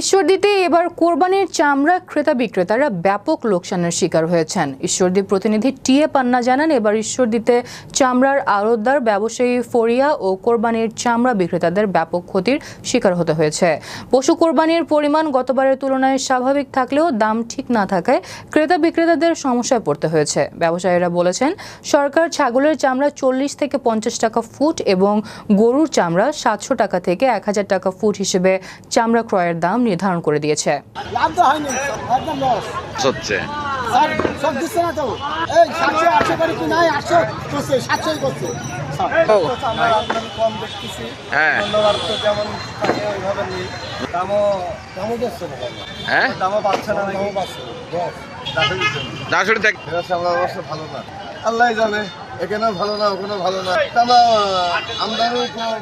ঈশ্বরদীতে এবার কোরবানির চামড়া ক্রেতা বিক্রেতারা ব্যাপক লোকসানের শিকার হয়েছেন। ঈশ্বরদী প্রতিনিধি টিএ পান্না জানান, এবার ঈশ্বরদীতে চামড়ার আড়তদার, ব্যবসায়ী ফরিয়া ও কোরবানির চামড়া বিক্রেতাদের ব্যাপক ক্ষতির শিকার হতে হয়েছে। পশু কোরবানির পরিমাণ গতবারের তুলনায় স্বাভাবিক থাকলেও দাম ঠিক না থাকায় ক্রেতা বিক্রেতাদের সমস্যায় পড়তে হয়েছে। ব্যবসায়ীরা বলেছেন, সরকার ছাগলের চামড়া চল্লিশ থেকে পঞ্চাশ টাকা ফুট এবং গরুর চামড়া সাতশো টাকা থেকে এক হাজার টাকা ফুট হিসেবে চামড়া ক্রয়ের দাম নির্ধারণ করে দিয়েছে। লাভ তো হয়নি একদম লস হচ্ছে স্যার সব দিচ্ছে না তো। এই সাতশো আটশো করে কি নাই? আটশো করছে সাতশোই করছে। ও। আমরা আমদানি কম দেখতেছি। হ্যাঁ। অন্যবার তো যেমন থাকে ওইভাবে নেই। দামও দামও দিচ্ছে না। হ্যাঁ? আল্লাহ জানে এখানেও ভালো না ওখানেও ভালো না। আমরা আমদানি কম